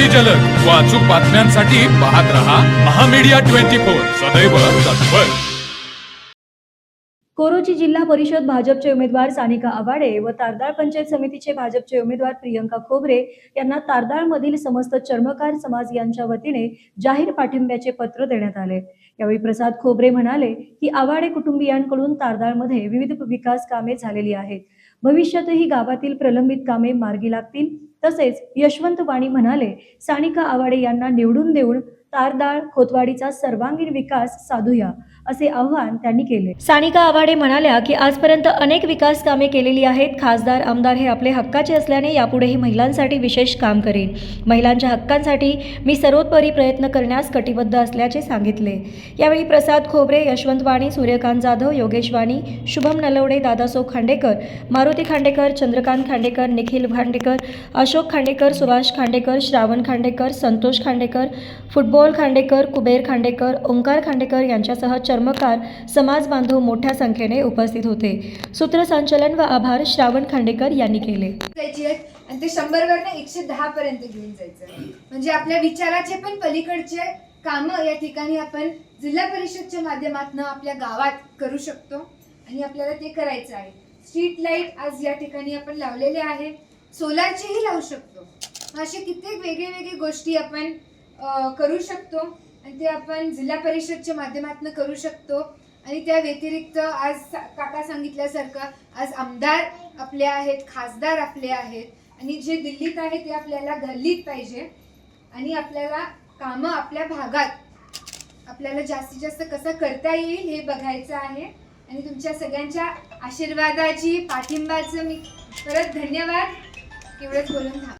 अति जलद. व अचूक बातम्यांसाठी पाहत रहा महामीडिया ट्वेंटी फोर. सदैव तत्पर. कोरोची जिल्हा परिषद भाजपचे उमेदवार सानिका आवाडे व तारदाळ पंचायत समितीचे भाजपचे उमेदवार प्रियंका खोबरे यांना तारदाळमधील समस्त चर्मकार समाज यांच्या वतीने जाहीर पाठिंब्याचे पत्र देण्यात आले. यावेळी प्रसाद खोबरे म्हणाले की आवाडे कुटुंबियांकडून तारदाळमध्ये विविध विकास कामे झालेली आहेत. भविष्यातही गावातील प्रलंबित कामे मार्गी लागतील. तसेच यशवंत वाणी म्हणाले सानिका आवाडे यांना निवडून देऊन तारदाळ खोतवाडीचा सर्वांगीण विकास साधूया असे आव्हान त्यांनी केले. सानिका आवाडे म्हणाल्या की आजपर्यंत अनेक विकास कामे केलेली आहेत. खासदार आमदार हे आपले हक्काचे असल्याने यापुढेही महिलांसाठी विशेष काम करेन. महिलांच्या हक्कांसाठी मी सर्वोत्परी प्रयत्न करण्यास कटिबद्ध असल्याचे सांगितले. यावेळी प्रसाद खोबरे यशवंत वाणी सूर्यकांत जाधव योगेश वाणी शुभम नलवडे दादासो खांडेकर मारुती खांडेकर चंद्रकांत खांडेकर निखिल खांडेकर अशोक खांडेकर सुभाष खांडेकर श्रावण खांडेकर संतोष खांडेकर फुटबॉल खांडेकर कुबेर खांडेकर ओंकार खांडेकर यांच्यासह चर्मकार समाज बांधव मोठ्या संख्येने उपस्थित होते. सूत्रसंचलन व आभार श्रावण खांडेकर यांनी केले. आणि ते शंभरवरनं एकशे दहा पर्यंत घेऊन जायचं. म्हणजे आपल्या विचाराचे पण पलीकडचे कामं या ठिकाणी आपण जिल्हा परिषदच्या माध्यमातून आपल्या गावात करू शकतो आणि आपल्याला ते करायचं आहे. स्ट्रीट लाइट आज या ठिकाणी आपण लावलेले आहे. सोलारचेही लावू शकतो. असे कित्येक वेगळे वेगळे गोष्टी आपण करू शकतो आणि ते आपण जिल्हा परिषदच्या माध्यमातून करू शकतो. आणि त्या व्यतिरिक्त आज सा- काका सांगितल्यासारखं आज आमदार आपले आहेत खासदार आपले आहेत. आणि जे दिल्लीत आहे ते आपल्याला गल्लीत पाहिजे. आणि आपल्याला कामं आपल्या भागात आपल्याला जास्तीत जास्त कसं करता येईल हे बघायचं आहे. आणि तुमच्या सगळ्यांच्या आशीर्वादाची पाठिंबाचं मी परत धन्यवाद. एवढंच बोलून थांब.